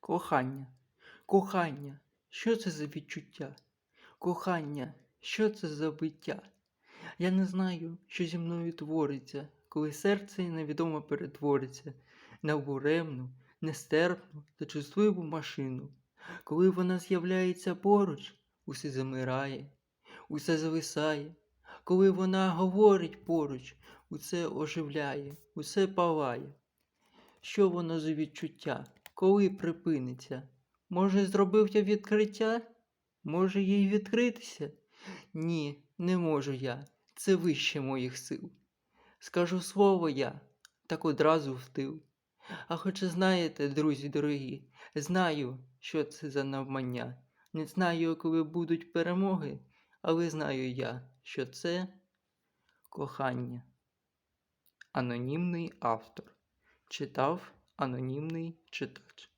Кохання. Кохання. Що це за відчуття? Кохання, що це за биття? Я не знаю, що зі мною твориться, коли серце невідомо перетвориться на буремну, нестерпну та чувствливу машину. Коли вона з'являється поруч, усе замирає, усе зависає. Коли вона говорить поруч, усе оживляє, усе палає. Що воно за відчуття? Коли припиниться? Може, зробив я відкриття? Може їй відкритися? Ні, не можу я. Це вище моїх сил. Скажу слово я, так одразу втил. А хоча знаєте, друзі дорогі, знаю, що це за навмання. Не знаю, коли будуть перемоги, але знаю я, що це кохання. Анонімний автор. Читав анонімний читач.